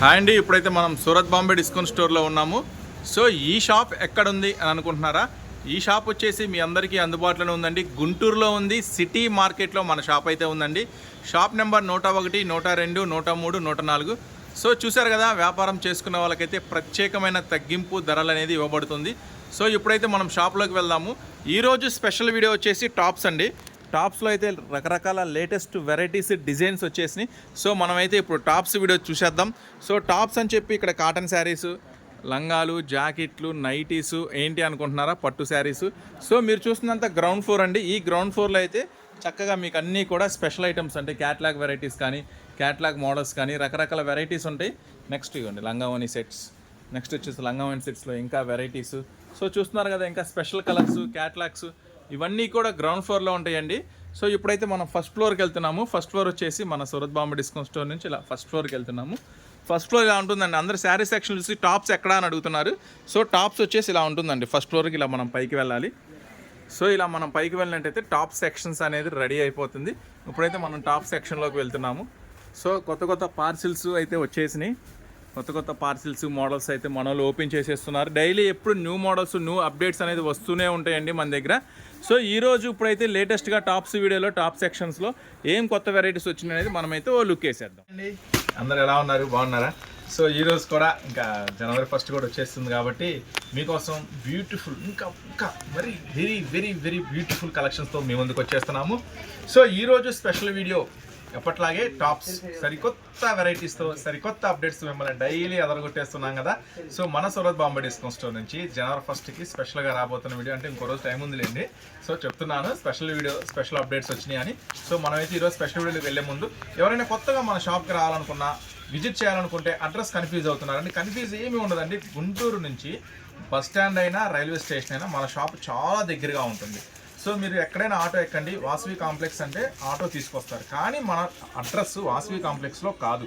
Hi అండి ఇప్పుడైతే మనం సూరత్ బాంబే డిస్కౌంట్ స్టోర్లో ఉన్నాము. సో ఈ షాప్ ఎక్కడుంది అని అనుకుంటున్నారా? ఈ షాప్ వచ్చేసి మీ అందరికీ అందుబాటులోనే ఉందండి. గుంటూరులో ఉంది సిటీ మార్కెట్లో మన షాప్ అయితే ఉందండి. షాప్ నెంబర్ నూట ఒకటి నూట రెండు నూట మూడు నూట నాలుగు. సో చూసారు కదా వ్యాపారం చేసుకున్న వాళ్ళకైతే ప్రత్యేకమైన తగ్గింపు ధరలు అనేది ఇవ్వబడుతుంది. సో ఇప్పుడైతే మనం షాప్లోకి వెళ్దాము. ఈరోజు స్పెషల్ వీడియో వచ్చేసి టాప్స్ అండి. టాప్స్లో అయితే రకరకాల లేటెస్ట్ వెరైటీస్ డిజైన్స్ వచ్చేసినాయి. సో మనమైతే ఇప్పుడు టాప్స్ వీడియో చూసేద్దాం. సో టాప్స్ అని చెప్పి ఇక్కడ కాటన్ శారీస్ లంగాలు జాకెట్లు నైటీస్ ఏంటి అనుకుంటున్నారా? పట్టు శారీస్. సో మీరు చూస్తున్నంత గ్రౌండ్ ఫ్లోర్ అండి. ఈ గ్రౌండ్ ఫ్లోర్లో అయితే చక్కగా మీకు అన్నీ కూడా స్పెషల్ ఐటమ్స్ అంటే క్యాట్లాగ్ వెరైటీస్ కానీ క్యాట్లాగ్ మోడల్స్ కానీ రకరకాల వెరైటీస్ ఉంటాయి. నెక్స్ట్ ఇవ్వండి లంగావని సెట్స్ నెక్స్ట్ వచ్చేసి లంగావని సెట్స్లో ఇంకా వెరైటీస్ సో చూస్తున్నారు కదా ఇంకా స్పెషల్ కలర్స్ క్యాట్లాగ్స్ ఇవన్నీ కూడా గ్రౌండ్ ఫ్లోర్లో ఉంటాయండి. సో ఇప్పుడైతే మనం ఫస్ట్ ఫ్లోర్కి వెళ్తున్నాము. ఫస్ట్ ఫ్లోర్ వచ్చేసి మన సూరత్ బాంబే డిస్కౌంట్ స్టోర్ నుంచి ఇలా ఫస్ట్ ఫ్లోర్కి వెళ్తున్నాము. ఫస్ట్ ఫ్లోర్ ఇలా ఉంటుందండి. అందరు శారీ సెక్షన్ చూసి టాప్స్ ఎక్కడ అని అడుగుతున్నారు. సో టాప్స్ వచ్చేసి ఇలా ఉంటుందండి. ఫస్ట్ ఫ్లోర్కి ఇలా మనం పైకి వెళ్ళాలి. సో ఇలా మనం పైకి వెళ్ళినట్టయితే టాప్ సెక్షన్స్ అనేది రెడీ అయిపోతుంది. ఇప్పుడైతే మనం టాప్ సెక్షన్లోకి వెళ్తున్నాము. సో కొత్త కొత్త పార్సిల్స్ అయితే వచ్చేసినాయి. కొత్త కొత్త పార్సిల్స్ మోడల్స్ అయితే మన వాళ్ళు ఓపెన్ చేసేస్తున్నారు. డైలీ ఎప్పుడు న్యూ మోడల్స్ న్యూ అప్డేట్స్ అనేది వస్తూనే ఉంటాయండి మన దగ్గర. సో ఈ రోజు ఇప్పుడైతే లేటెస్ట్గా టాప్స్ వీడియోలో టాప్ సెక్షన్స్లో ఏం కొత్త వెరైటీస్ వచ్చినాయి మనమైతే ఓ లుక్ వేసేద్దాం. అండి అందరు ఎలా ఉన్నారు? బాగున్నారా? సో ఈ రోజు కూడా ఇంకా జనవరి ఫస్ట్ కూడా వచ్చేస్తుంది కాబట్టి మీకోసం బ్యూటిఫుల్ ఇంకా ఇంకా very very very very beautiful కలెక్షన్స్తో మీ ముందుకు వచ్చేస్తున్నాము. సో ఈ రోజు స్పెషల్ వీడియో ఎప్పట్లాగే టాప్స్ సరికొత్త వెరైటీస్తో సరికొత్త అప్డేట్స్ మిమ్మల్ని డైలీ అదరగొట్టేస్తున్నాం కదా. సో మన సూరత్ బాంబే డిస్కౌంట్ స్టోర్ నుంచి జనవరి ఫస్ట్కి స్పెషల్గా రాబోతున్న వీడియో అంటే ఇంకో రోజు టైం ఉందిలేండి. సో చెప్తున్నాను స్పెషల్ వీడియో స్పెషల్ అప్డేట్స్ వచ్చినాయి అని. సో మనమైతే ఈరోజు స్పెషల్ వీడియోకి వెళ్ళే ముందు ఎవరైనా కొత్తగా మన షాప్కి రావాలనుకున్నా విజిట్ చేయాలనుకుంటే అడ్రస్ కన్ఫ్యూజ్ అవుతున్నారండి. కన్ఫ్యూజ్ ఏమీ ఉండదండి. గుంటూరు నుంచి బస్ స్టాండ్ అయినా రైల్వే స్టేషన్ అయినా మన షాప్ చాలా దగ్గరగా ఉంటుంది. సో మీరు ఎక్కడైనా ఆటో ఎక్కండి వాసవి కాంప్లెక్స్ అంటే ఆటో తీసుకొస్తారు. కానీ మన అడ్రస్ వాసవి కాంప్లెక్స్లో కాదు.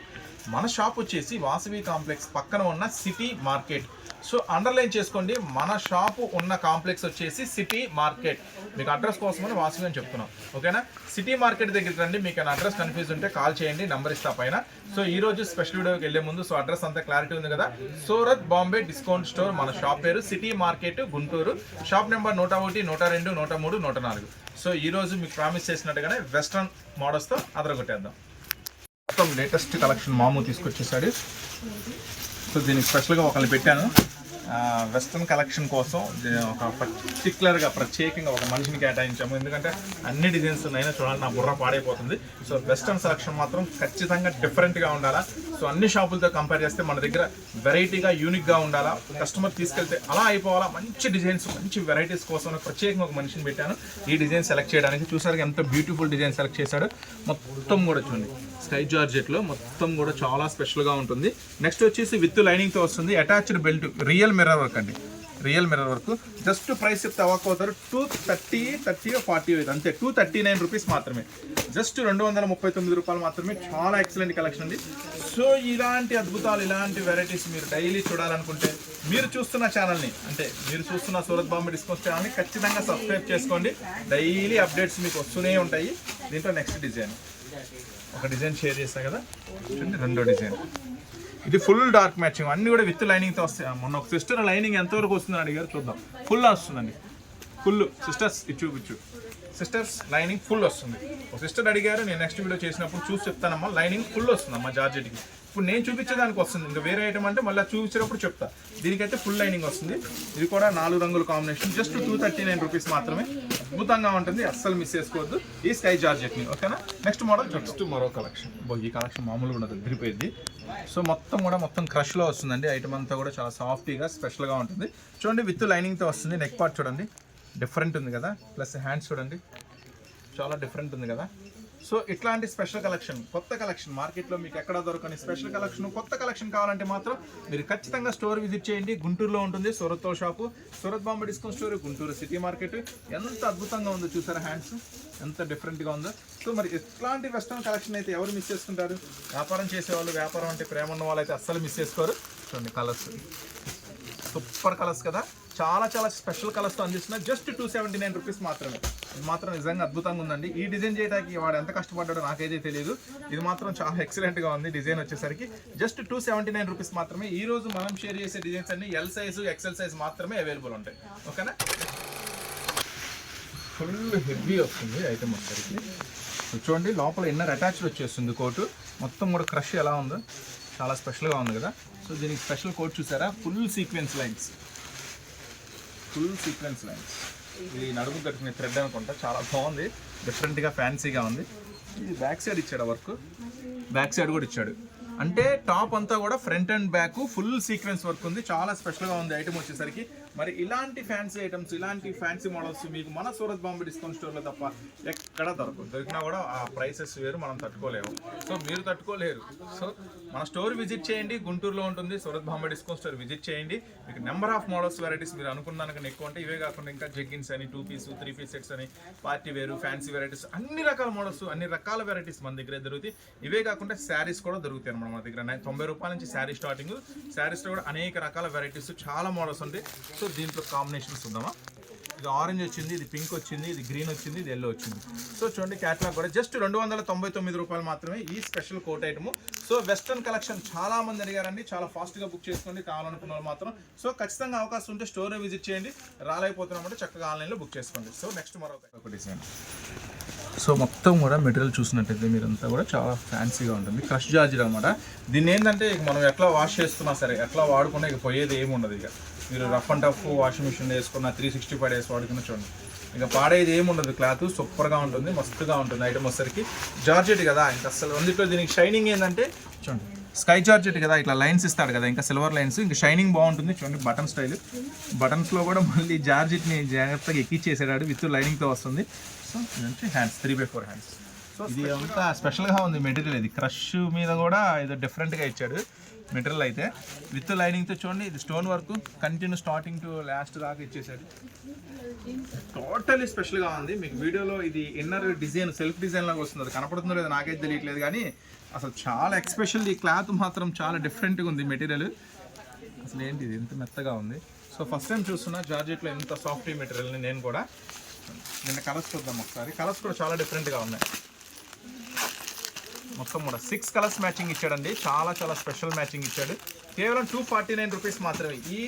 మన షాప్ వచ్చేసి వాసవి కాంప్లెక్స్ పక్కన ఉన్న సిటీ మార్కెట్. సో అండర్లైన్ చేసుకోండి మన షాపు ఉన్న కాంప్లెక్స్ వచ్చేసి సిటీ మార్కెట్. మీకు అడ్రస్ కోసమని వాసవి అని చెప్తున్నాం. ఓకేనా? సిటీ మార్కెట్ దగ్గరికి రండి మీకు అడ్రస్ కన్ఫ్యూజ్ ఉంటే కాల్ చేయండి నంబర్ ఇస్తా పైన. సో ఈ రోజు స్పెషల్ వీడియోకి వెళ్ళే ముందు సో అడ్రస్ అంతా క్లారిటీ ఉంది కదా. సూరత్ బాంబే డిస్కౌంట్ స్టోర్ మన షాప్ పేరు city market Guntur. Shop number నూట ఒకటి నూట రెండు నూట మూడు నూట నాలుగు. సో ఈ రోజు మీకు ప్రామిస్ చేసినట్టుగానే వెస్ట్రన్ మోడల్స్తో అదరగొట్టేద్దాం. మొత్తం లేటెస్ట్ కలెక్షన్ మామూలు తీసుకొచ్చేసాడు. సో దీనికి స్పెషల్గా ఒకరిని పెట్టాను. వెస్ట్రన్ కలెక్షన్ కోసం ఒక పర్టికులర్గా ప్రత్యేకంగా ఒక మనిషిని కేటాయించాము. ఎందుకంటే అన్ని డిజైన్స్ అయినా చూడాలి నా బుర్ర పాడైపోతుంది. సో వెస్ట్రన్ సెలక్షన్ మాత్రం ఖచ్చితంగా డిఫరెంట్గా ఉండాలా. సో అన్ని షాపులతో కంపేర్ చేస్తే మన దగ్గర వెరైటీగా యూనిక్గా ఉండాలా. కస్టమర్ తీసుకెళ్తే అలా అయిపోవాలా. మంచి డిజైన్స్ మంచి వెరైటీస్ కోసం ప్రత్యేకంగా ఒక మనిషిని పెట్టాను. ఈ డిజైన్ సెలెక్ట్ చేయడానికి చూసారు ఎంత బ్యూటిఫుల్ డిజైన్ సెలెక్ట్ చేశాడు. మొత్తం కూడా చూడండి. స్కై జార్జెట్లో మొత్తం కూడా చాలా స్పెషల్గా ఉంటుంది. నెక్స్ట్ వచ్చేసి విత్ లైనింగ్తో వస్తుంది. Attached belt real mirror work అండి. Real mirror work. Just price చెప్తే అవాక్ అవుతారు two thirty thirty forty eight అంతే. టూ థర్టీ నైన్ రూపీస్ మాత్రమే. జస్ట్ రెండు వందల ముప్పై తొమ్మిది రూపాయలు మాత్రమే. చాలా ఎక్సలెంట్ కలెక్షన్ ఉంది సో ఇలాంటి అద్భుతాలు ఇలాంటి వెరైటీస్ మీరు డైలీ చూడాలనుకుంటే మీరు చూస్తున్న ఛానల్ని అంటే మీరు చూస్తున్న సూరత్ బాంబే డిస్కౌంట్ ఛానల్ని ఖచ్చితంగా సబ్స్క్రైబ్ చేసుకోండి. డైలీ అప్డేట్స్ మీకు వస్తూనే ఉంటాయి. దీంట్లో నెక్స్ట్ డిజైన్ ఒక డిజైన్ షేర్ చేస్తా కదా? చూడండి రెండో డిజైన్. ఇది ఫుల్ డార్క్ మ్యాచింగ్. అన్ని కూడా విత్ లైనింగ్తో వస్తాయి. మొన్న ఒక సిస్టర్ లైనింగ్ ఎంతవరకు వస్తుందని అడిగారు చూద్దాం. ఫుల్ వస్తుందండి. ఫుల్ సిస్టర్స్ ఇది చూపించు సిస్టర్స్ లైనింగ్ ఫుల్ వస్తుంది. ఒక సిస్టర్ అడిగారు నేను నెక్స్ట్ వీడియో చేసినప్పుడు చూసి చెప్తానమ్మా లైనింగ్ ఫుల్ వస్తుందమ్మా జార్జెట్కి. ఇప్పుడు నేను చూపించేదానికి వస్తుంది. ఇంకా వేరే ఐటమ్ అంటే మళ్ళీ చూపించేటప్పుడు చెప్తా. దీనికైతే ఫుల్ లైనింగ్ వస్తుంది. ఇది కూడా నాలుగు రంగుల combination just two thirty nine rupees మాత్రమే. అద్భుతంగా ఉంటుంది అస్సలు మిస్ చేసుకోవద్దు. ఈ స్కై జార్జెట్ని ఓకేనా నెక్స్ట్ మోడల్ నెక్స్ట్ మరో కలెక్షన్ ఈ కలెక్షన్ మామూలుగా ఉండదు దగ్గరిపోయింది సో మొత్తం కూడా మొత్తం క్రష్లో వస్తుందండి. ఐటమ్ అంతా కూడా చాలా సాఫ్టీగా స్పెషల్గా ఉంటుంది. చూడండి విత్ లైనింగ్తో వస్తుంది. నెక్ పార్ట్ చూడండి. డిఫరెంట్ ఉంది కదా. ప్లస్ హ్యాండ్స్ చూడండి. చాలా డిఫరెంట్ ఉంది కదా. సో ఇట్లాంటి స్పెషల్ కలెక్షన్ కొత్త కలెక్షన్ మార్కెట్లో మీకు ఎక్కడ దొరకని స్పెషల్ కలెక్షన్ కొత్త కలెక్షన్ కావాలంటే మాత్రం మీరు ఖచ్చితంగా స్టోర్ విజిట్ చేయండి. గుంటూరులో ఉంటుంది సూరత్తో shop. Surat Bombay discount store Guntur city market. ఎంత అద్భుతంగా ఉందో చూసారా హ్యాండ్స్? ఎంత డిఫరెంట్గా ఉందో. సో మరి ఎట్లాంటి వెస్ట్రన్ కలెక్షన్ అయితే ఎవరు మిస్ చేసుకుంటారు? వ్యాపారం చేసేవాళ్ళు వ్యాపారం అంటే ప్రేమ ఉన్న వాళ్ళు అయితే అస్సలు మిస్ చేసుకోరు. చూడండి కలర్స్ సూపర్ కలర్స్ కదా. చాలా చాలా స్పెషల్ కలర్స్తో అందిస్తున్నా just two seventy nine rupees మాత్రమే. ఇది మాత్రం నిజంగా అద్భుతంగా ఉందండి. ఈ డిజైన్ చేయడానికి వాడు ఎంత కష్టపడ్డాడో నాకైతే తెలియదు ఇది మాత్రం చాలా ఎక్సలెంట్గా ఉంది డిజైన్ వచ్చేసరికి. Just two seventy nine rupees మాత్రమే. ఈ రోజు మనం షేర్ చేసే డిజైన్స్ అన్ని ఎల్ సైజు ఎక్సెల్ సైజ్ మాత్రమే అవైలబుల్ ఉంటాయి. ఓకేనా ఫుల్ హెవీ వస్తుంది ఐటమ్ వచ్చేసరికి. చూడండి లోపల ఇన్నర్ అటాచ్డ్ వచ్చేస్తుంది కోటు మొత్తం కూడా క్రష్ ఎలా ఉందో చాలా స్పెషల్గా ఉంది కదా. సో దీనికి స్పెషల్ కోట్ చూసారా? Full sequence lines full sequence lines ఇది నడుము కట్టుకునే థ్రెడ్ అనుకుంటా. చాలా బాగుంది. డిఫరెంట్గా ఫ్యాన్సీగా ఉంది. ఇది బ్యాక్ సైడ్ ఇచ్చాడు వర్క్ బ్యాక్ సైడ్ కూడా ఇచ్చాడు. అంటే టాప్ అంతా కూడా front and back full sequence work ఉంది. చాలా స్పెషల్గా ఉంది. ఐటమ్ వచ్చేసరికి మరి ఇలాంటి ఫ్యాన్సీ ఐటమ్స్ ఇలాంటి ఫ్యాన్సీ మోడల్స్ మీకు మన సూరత్ బాంబే డిస్కౌంట్ స్టోర్లో తప్ప ఎక్కడ దొరకదు దొరికినా కూడా ఆ ప్రైసెస్ వేరు మనం తట్టుకోలేము. సో మీరు తట్టుకోలేరు. సో మన స్టోర్ విజిట్ చేయండి. గుంటూరులో ఉంటుంది Surat Bombay discount store visit చేయండి. మీకు నెంబర్ ఆఫ్ మోడల్స్ వెరైటీస్ మీరు అనుకున్న దానికన్నా ఎక్కువ అంటే ఇవే కాకుండా ఇంకా జగ్గిన్స్ అని two piece three piece sets అని పార్టీ వేరు ఫ్యాన్సీ వెరైటీస్ అన్ని రకాల మోడల్స్ అన్ని రకాల వెరైటీస్ మన దగ్గర దొరుకుతాయి. ఇవే కాకుండా శారీస్ కూడా దొరుకుతాయి అన్నమాట మన దగ్గర. తొంభై రూపాయల నుంచి శారీ స్టార్టింగ్ శారీస్లో కూడా అనేక రకాల వెరైటీస్ చాలా మోడల్స్ ఉంటాయి. సో దీంట్లో కాంబినేషన్స్ ఉందామా ఇది ఆరెంజ్ వచ్చింది ఇది పింక్ వచ్చింది ఇది గ్రీన్ వచ్చింది ఇది ఎల్లో వచ్చింది. సో చూడండి క్యాట్లాగ్ కూడా. జస్ట్ రెండు వందల తొంభై తొమ్మిది రూపాయలు మాత్రమే ఈ special coat item so western collection చాలా మంది అడిగారండి. చాలా ఫాస్ట్గా బుక్ చేసుకోండి కావాలనుకున్న వాళ్ళు మాత్రం. సో ఖచ్చితంగా అవకాశం ఉంటే స్టోర్ విజిట్ చేయండి. రాలేకపోతున్నామంటే చక్కగా ఆన్లైన్లో బుక్ చేసుకోండి. సో నెక్స్ట్ మరొక ఒక డిజైన్ సో మొత్తం కూడా మెటీరియల్ చూసినట్టయితే మీరంతా కూడా చాలా ఫ్యాన్సీగా ఉంటుంది. క్రష్ జార్జెడ్ అనమాట దీన్ని ఏంటంటే ఇక మనం ఎట్లా వాష్ చేసుకున్నా సరే ఎట్లా వాడుకున్నా ఇక పోయేది ఏమి ఉండదు ఇక. మీరు rough and tough washing machine వేసుకున్న త్రీ సిక్స్టీ ఫైవ్ డేస్ వాడుకున్న చూడండి. ఇంకా పాడేది ఏమి ఉండదు క్లాత్ సూపర్గా ఉంటుంది మస్తుగా ఉంటుంది ఐటమ్ వచ్చేసరికి. జార్జెట్ కదా ఇంకా అసలు అందులో దీనికి షైనింగ్ ఏంటంటే చూడండి. స్కై జార్జెట్ కదా ఇట్లా లైన్స్ ఇస్తాడు కదా ఇంకా సిల్వర్ లైన్స్ ఇంకా షైనింగ్ బాగుంటుంది చూడండి బటన్ స్టైల్ బటన్స్లో కూడా మళ్ళీ జార్జెట్ని జాగ్రత్తగా ఎక్కిచ్చేసాడు విత్ లైనింగ్తో వస్తుంది. సో ఇదంటే hands three by four hands so ఇది అంతా స్పెషల్గా ఉంది మెటీరియల్ ఇది. క్రష్ మీద కూడా ఏదో డిఫరెంట్గా ఇచ్చాడు. మెటీరియల్ అయితే విత్ లైనింగ్తో చూడండి ఇది stone work continue starting to last దాకా ఇచ్చేసారు టోటలీ స్పెషల్గా ఉంది. మీకు వీడియోలో ఇది ఇన్నర్ డిజైన్ సెల్ఫ్ డిజైన్ లాగా వస్తుంది. అది కనపడుతుందో లేదో నాకైతే తెలియట్లేదు కానీ అసలు చాలా ఎక్స్పెషల్ ఈ క్లాత్ మాత్రం చాలా డిఫరెంట్గా ఉంది మెటీరియల్. అసలు ఏంటి ఇది? ఎంత మెత్తగా ఉంది. సో ఫస్ట్ టైం చూస్తున్నా జార్జెట్లో ఎంత సాఫ్ట్ మెటీరియల్ని నేను కూడా. నిన్న కలర్స్ చూద్దాం ఒకసారి. కలర్స్ కూడా చాలా డిఫరెంట్గా ఉన్నాయి. మొత్తం కూడా. సిక్స్ కలర్స్ మ్యాచింగ్ ఇచ్చాడండి. చాలా చాలా స్పెషల్ మ్యాచింగ్ ఇచ్చాడు. కేవలం టూ ఫార్టీ నైన్ రూపీస్ మాత్రమే. ఈ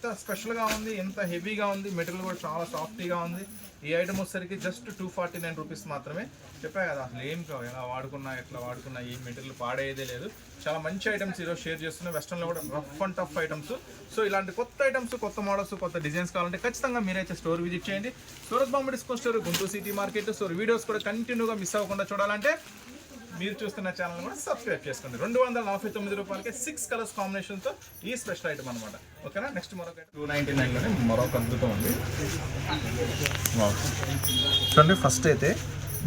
ఎంత స్పెషల్గా ఉంది ఎంత హెవీగా ఉంది మెటీరియల్ కూడా చాలా సాఫ్టీగా ఉంది. ఈ ఐటమ్ వచ్చేసరికి just two forty nine rupees మాత్రమే. చెప్పా కదా అసలు ఏం కావు ఎలా వాడుకున్నా ఎట్లా వాడుకున్నా ఈ మెటీరియల్ పాడేదే లేదు. చాలా మంచి ఐటమ్స్ ఈరోజు షేర్ చేస్తున్నాయి వెస్టర్న్లో కూడా rough and tough items so ఇలాంటి కొత్త ఐటమ్స్ కొత్త మోడల్స్ కొత్త డిజైన్స్ కావాలంటే ఖచ్చితంగా మీరైతే స్టోర్ విజిట్ చేయండి. Surat Bombay discount store Guntur city market. So videos కూడా కంటిన్యూగా మిస్ అవ్వకుండా చూడాలంటే మీరు చూస్తున్న ఛానల్ కూడా సబ్స్క్రైబ్ చేసుకోండి. రెండు వందల నలభై తొమ్మిది రూపాయలకి సిక్స్ కలర్స్ కాంబినేషన్తో ఈ స్పెషల్ ఐటమ్ అనమాట ఓకేనా? నెక్స్ట్ మరొక టూ నైంటీ నైన్లోనే మరొక అద్భుతం ఉంది. చూడండి ఫస్ట్ అయితే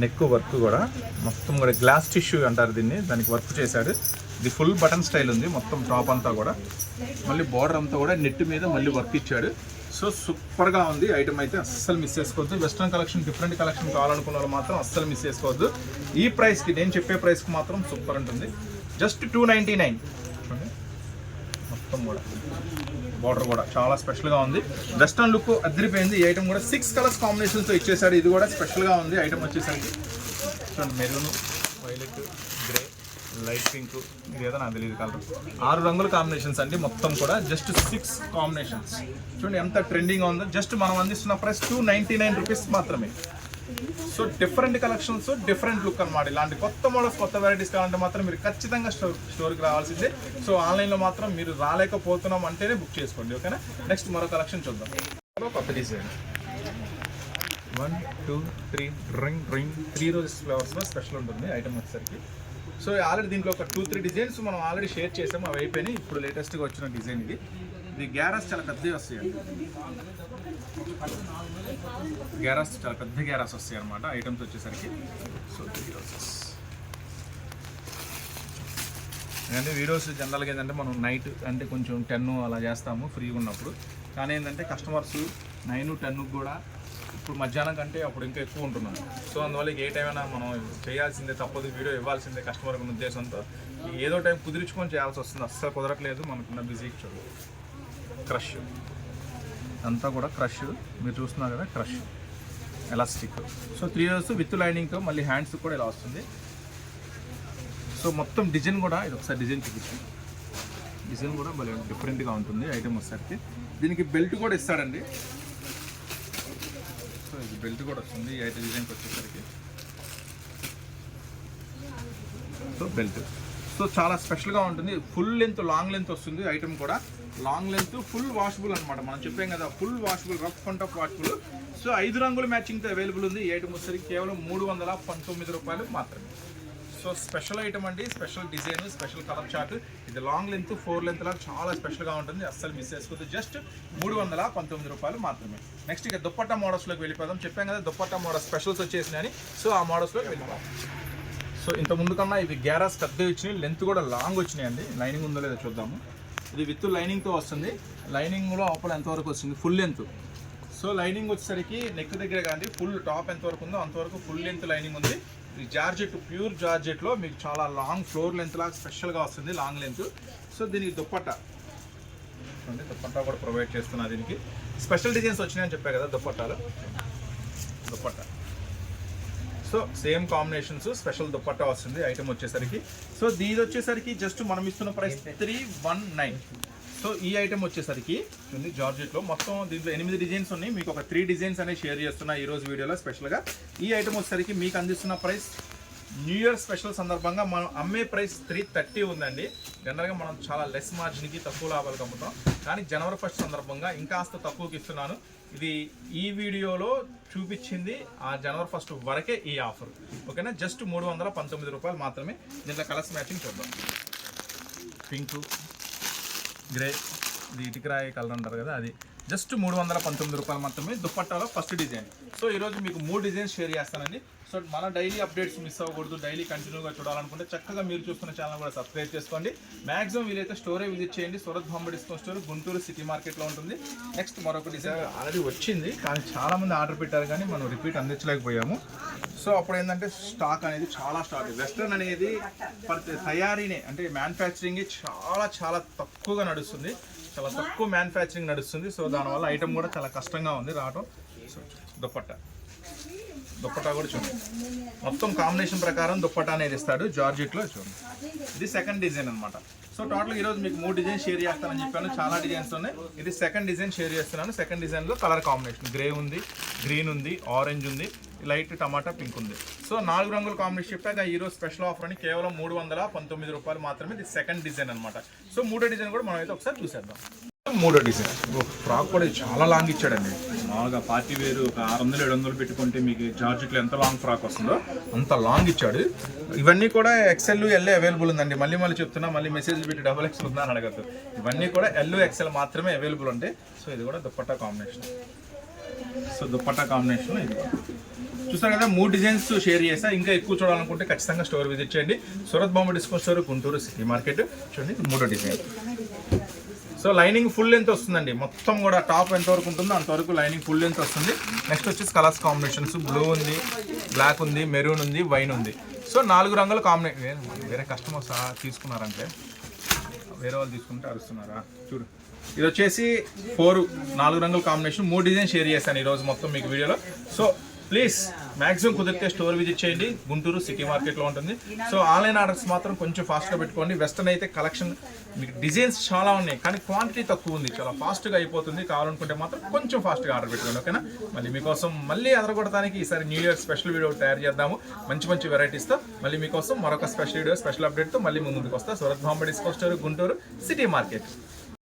నెక్ వర్క్ కూడా మొత్తం కూడా గ్లాస్ టిష్యూ అంటారు దీన్ని. దానికి వర్క్ చేశాడు. ఇది ఫుల్ బటన్ స్టైల్ ఉంది. మొత్తం టాప్ అంతా కూడా. మళ్ళీ బార్డర్ అంతా కూడా నెట్ మీద మళ్ళీ వర్క్ ఇచ్చాడు. సో సూపర్గా ఉంది. ఐటమ్ అయితే అస్సలు మిస్ చేసుకోవద్దు. వెస్ట్రన్ కలెక్షన్ డిఫరెంట్ కలెక్షన్ కావాలనుకున్న వాళ్ళు మాత్రం అస్సలు మిస్ చేసుకోవద్దు. ఈ ప్రైస్కి నేను చెప్పే ప్రైస్కి మాత్రం సూపర్ ఉంటుంది. జస్ట్ టూ నైంటీ నైన్ మొత్తం కూడా. బార్డర్ కూడా చాలా స్పెషల్గా ఉంది. వెస్ట్రన్ లుక్ అదిరిపోయింది. ఈ ఐటమ్ కూడా సిక్స్ కలర్స్ కాంబినేషన్తో ఇచ్చేసాడు ఇది కూడా స్పెషల్గా ఉంది. ఐటమ్ వచ్చేసరికి చూడండి మెరూన్ వైలెట్ లైట్ పింక్ ఇది ఏదో నాకు తెలియదు కలర్ ఆరు రంగుల కాంబినేషన్స్ అండి. మొత్తం కూడా జస్ట్ సిక్స్ కాంబినేషన్స్ చూడండి ఎంత ట్రెండింగ్ ఉందో. జస్ట్ మనం అందిస్తున్న price two ninety nine rupees మాత్రమే. So different collections different look అన్నమాట. ఇలాంటి కొత్త మోడల్స్ కొత్త వెరైటీస్ కావాలంటే మాత్రం మీరు ఖచ్చితంగా స్టోర్ స్టోర్కి రావాల్సిందే. సో ఆన్లైన్లో మాత్రం మీరు రాలేకపోతున్నాం అంటేనే బుక్ చేసుకోండి ఓకేనా నెక్స్ట్ మరో కలెక్షన్ చూద్దాం. కొత్త design one two three ring ring three roses ఫ్లవర్స్లో special ఉంటుంది. ఐటమ్ వచ్చేసరికి. సో ఆల్రెడీ దీంట్లో ఒక టూ త్రీ డిజైన్స్ మనం ఆల్రెడీ షేర్ చేసాము అవి అయిపోయినాయి. ఇప్పుడు లేటెస్ట్గా వచ్చిన డిజైన్ ఇది. ఇది గ్యారస్ చాలా పెద్దవి వస్తాయండి గ్యారస్ చాలా పెద్ద గ్యారస్ వస్తాయి అనమాట ఐటమ్స్ వచ్చేసరికి. సో త్రీ ఎందుకంటే వీడియోస్ జనరల్గా ఏంటంటే మనం నైట్ అంటే కొంచెం టెన్ అలా చేస్తాము ఫ్రీగా ఉన్నప్పుడు. కానీ ఏంటంటే కస్టమర్స్ నైన్ టెన్కి కూడా ఇప్పుడు మధ్యాహ్నం కంటే అప్పుడు ఇంకా ఎక్కువ ఉంటున్నాను. సో అందువల్ల ఏ టైం అయినా మనం చేయాల్సిందే తప్పదు వీడియో ఇవ్వాల్సిందే కస్టమర్ ఉన్న ఉద్దేశంతో. ఏదో టైం కుదిరించుకొని చేయాల్సి వస్తుంది అస్సలు కుదరట్లేదు మనకున్న బిజీ చూడు క్రష్ అంతా కూడా క్రష్ మీరు చూస్తున్నారు కదా crush elastic so three years with లైనింగ్తో మళ్ళీ హ్యాండ్స్ కూడా ఇలా వస్తుంది. సో మొత్తం డిజైన్ కూడా ఇది ఒకసారి డిజైన్ చూపించండి డిజైన్ కూడా భలే డిఫరెంట్గా ఉంటుంది ఐటమ్ వచ్చేసరికి. దీనికి బెల్ట్ కూడా ఇస్తాడండి. సో ఇది బెల్ట్ కూడా వస్తుంది. ఈ డిజైన్కి వచ్చేసరికి. సో బెల్ట్ సో చాలా స్పెషల్గా ఉంటుంది. ఫుల్ లెంత్ లాంగ్ లెంత్ వస్తుంది ఐటమ్ కూడా. లాంగ్ లెంత్ ఫుల్ వాషబుల్ అనమాట మనం చెప్పాం కదా full washable rough and off washable so ఐదు రంగుల మ్యాచింగ్తో అవైలబుల్ ఉంది. ఈ ఐటమ్ వచ్చేసరికి కేవలం మూడు వందల పంతొమ్మిది రూపాయలు మాత్రమే. సో స్పెషల్ ఐటమ్ అండి. Special design special colour chart ఇది లాంగ్ లెంత్ ఫోర్ లెంత్ లాగా చాలా స్పెషల్గా ఉంటుంది. అస్సలు మిస్ చేసుకోవద్దు. జస్ట్ మూడు వందల పంతొమ్మిది రూపాయలు మాత్రమే. నెక్స్ట్ ఇక దుప్పట్టా మోడల్స్లోకి వెళ్ళిపోదాం. చెప్పాం కదా దుప్పట్టా మోడల్ స్పెషల్స్ వచ్చేసినాయని. సో ఆ మోడల్స్లోకి వెళ్ళిపోదాం. సో ఇంత ముందు కన్నా ఇవి గ్యారాస్ పెద్ద వచ్చినాయి. లెంత్ కూడా లాంగ్ వచ్చినాయండి. లైనింగ్ ఉందో లేదో చూద్దాము. ఇది విత్ లైనింగ్తో వస్తుంది. లైనింగ్ కూడా లోపల ఎంతవరకు వస్తుంది? ఫుల్ లెంత్ సో లైనింగ్ వచ్చేసరికి నెక్ దగ్గర కానీ ఫుల్ టాప్ ఎంతవరకు ఉందో అంతవరకు ఫుల్ లెంత్ లైనింగ్ ఉంది. ఇది జార్జెట్ ప్యూర్ జార్జెట్లో మీకు చాలా లాంగ్ ఫ్లోర్ లెంత్ లాగా స్పెషల్గా వస్తుంది లాంగ్ లెంత్. సో దీనికి దుప్పట్టా. దుప్పట్టా కూడా ప్రొవైడ్ చేస్తున్నా దీనికి. స్పెషల్ డిజైన్స్ వచ్చినాయని చెప్పా కదా దుప్పట్టాలు. Dupatta. So same combinations special dupatta వస్తుంది ఐటమ్ వచ్చేసరికి. సో దీని వచ్చేసరికి జస్ట్ మనం ఇస్తున్న price three one nine. So ఈ ఐటమ్ వచ్చేసరికి ఉంది జార్జెట్లో మొత్తం దీంట్లో ఎనిమిది డిజైన్స్ ఉన్నాయి. మీకు ఒక త్రీ డిజైన్స్ అనేవి షేర్ చేస్తున్నా ఈరోజు వీడియోలో స్పెషల్గా ఈ ఐటమ్ వచ్చేసరికి మీకు అందిస్తున్న ప్రైస్ న్యూ ఇయర్ స్పెషల్ సందర్భంగా మనం అమ్మే ప్రైస్ త్రీ థర్టీ ఉందండి. జనరల్గా మనం చాలా లెస్ మార్జిన్కి తక్కువ లాభాలకు అమ్ముతాం. కానీ జనవరి ఫస్ట్ సందర్భంగా ఇంకాస్త తక్కువకి ఇస్తున్నాను. ఇది ఈ వీడియోలో చూపించింది ఆ జనవరి ఫస్ట్ వరకే ఈ ఆఫర్ ఓకేనా జస్ట్ మూడు వందల పంతొమ్మిది రూపాయలు మాత్రమే. దీంట్లో కలర్స్ మ్యాచింగ్ చూద్దాం. పింక్ గ్రే ఇది ఇటుకరాయి కలర్ అంటారు కదా అది. జస్ట్ మూడు వందల పంతొమ్మిది రూపాయలు మాత్రమే దుప్పట్టాలో ఫస్ట్ డిజైన్. సో ఈరోజు మీకు మూడు డిజైన్స్ షేర్ చేస్తానండి. సో మన డైలీ అప్డేట్స్ మిస్ అవ్వకూడదు డైలీ కంటిన్యూగా చూడాలనుకుంటే చక్కగా మీరు చూస్తున్న ఛానల్ కూడా సబ్స్క్రైబ్ చేసుకోండి. మాక్సిమం వీలైతే స్టోరే విజిట్ చేయండి. సూరత్ బొమ్మ డిస్కౌంట్ స్టోర్ గుంటూరు సిటీ మార్కెట్లో ఉంటుంది. నెక్స్ట్ మరొక డిజైన్ ఆల్రెడీ వచ్చింది కానీ చాలా మంది ఆర్డర్ పెట్టారు కానీ మనం రిపీట్ అందించలేకపోయాము. సో అప్పుడు ఏంటంటే స్టాక్ అనేది చాలా స్టాక్ వెస్ట్రన్ అనేది తయారీనే అంటే మ్యానుఫ్యాక్చరింగ్ చాలా చాలా తక్కువగా నడుస్తుంది. చాలా తక్కువ మ్యానుఫ్యాక్చరింగ్ నడుస్తుంది. సో దానివల్ల ఐటమ్ కూడా చాలా కష్టంగా ఉంది రావడం సో దుప్పటా కూడా చూడండి. మొత్తం కాంబినేషన్ ప్రకారం దుప్పటా అనేది ఇస్తాడు. జార్జెట్లో చూడండి. ఇది సెకండ్ డిజైన్ అనమాట సో టోటల్ ఈరోజు మీకు మూడు డిజైన్ షేర్ చేస్తానని చెప్పాను. చాలా డిజైన్స్ ఉన్నాయి. ఇది సెకండ్ డిజైన్ షేర్ చేస్తున్నాను. సెకండ్ డిజైన్లో కలర్ కాంబినేషన్ గ్రే ఉంది గ్రీన్ ఉంది ఆరెంజ్ ఉంది లైట్ టమాటా పింక్ ఉంది. సో నాలుగు రంగుల కాంబినేషన్ చెప్పాక ఈరోజు స్పెషల్ ఆఫర్ అని కేవలం మూడు వందల పంతొమ్మిది రూపాయలు మాత్రమే ఇది సెకండ్ డిజైన్ అనమాట సో మూడో డిజైన్ కూడా మనం అయితే ఒకసారి చూసేద్దాం. మూడో డిజైన్ ఫ్రాక్ కూడా చాలా లాంగ్ ఇచ్చాడండి. మామూలుగా పార్టీ వేరు ఒక ఆరు వందలు ఏడు వందలు పెట్టుకుంటే మీకు జార్జెట్లో ఎంత లాంగ్ ఫ్రాక్ వస్తుందో అంత లాంగ్ ఇచ్చాడు. ఇవన్నీ కూడా ఎక్సెల్ ఎల్ అవైలబుల్ ఉందండి. మళ్ళీ మళ్ళీ చెప్తున్నా మళ్ళీ మెసేజ్ పెట్టి డబుల్ ఎక్సెల్ ఉందా అని అడగద్దు. ఇవన్నీ కూడా ఎల్ ఎక్సెల్ మాత్రమే అవైలబుల్ ఉంటాయి సో ఇది కూడా dupatta combination so dupatta combination ఇది. చూస్తారు కదా మూడు డిజైన్స్ షేర్ చేసా ఇంకా ఎక్కువ చూడాలనుకుంటే ఖచ్చితంగా స్టోర్ విజిట్ చేయండి. Surat Bombay discount store Guntur city market. చూడండి మూడో design so lining full length వస్తుందండి. మొత్తం కూడా టాప్ ఎంతవరకు ఉంటుందో అంతవరకు లైనింగ్ ఫుల్ లెంత్ వస్తుంది. నెక్స్ట్ వచ్చేసి కలర్స్ కాంబినేషన్స్. బ్లూ ఉంది బ్లాక్ ఉంది మెరూన్ ఉంది వైన్ ఉంది. సో నాలుగు రంగుల కాంబినేషన్ వేరే కస్టమర్స్ తీసుకున్నారంటే వేరే వాళ్ళు తీసుకుంటే అరుస్తున్నారా? చూడు. ఇది వచ్చేసి ఫోర్ నాలుగు రంగుల కాంబినేషన్. మూడు డిజైన్ షేర్ చేశాను ఈరోజు మొత్తం మీకు వీడియోలో. సో ప్లీజ్ మ్యాక్సిమం కుదిరితే స్టోర్ విజిట్ చేయండి. గుంటూరు సిటీ మార్కెట్లో ఉంటుంది. సో ఆన్లైన్ ఆర్డర్స్ మాత్రం కొంచెం ఫాస్ట్గా పెట్టుకోండి. వెస్టర్న్ అయితే కలెక్షన్ మీకు డిజైన్స్ చాలా ఉన్నాయి. కానీ క్వాంటిటీ తక్కువ ఉంది. చాలా ఫాస్ట్గా అయిపోతుంది. కావాలనుకుంటే మాత్రం కొంచెం ఫాస్ట్గా ఆర్డర్ పెట్టుకోండి. ఓకేనా? మళ్ళీ మీకోసం మళ్ళీ అదరగొడటానికి ఈసారి న్యూ ఇయర్ స్పెషల్ వీడియో తయారు చేద్దాము. మంచి మంచి వెరైటీస్తో మళ్ళీ మీకోసం మరొక స్పెషల్ వీడియో స్పెషల్ అప్డేట్తో మళ్ళీ ముందుకు వస్తా. Surat Bombay disco store Guntur city market.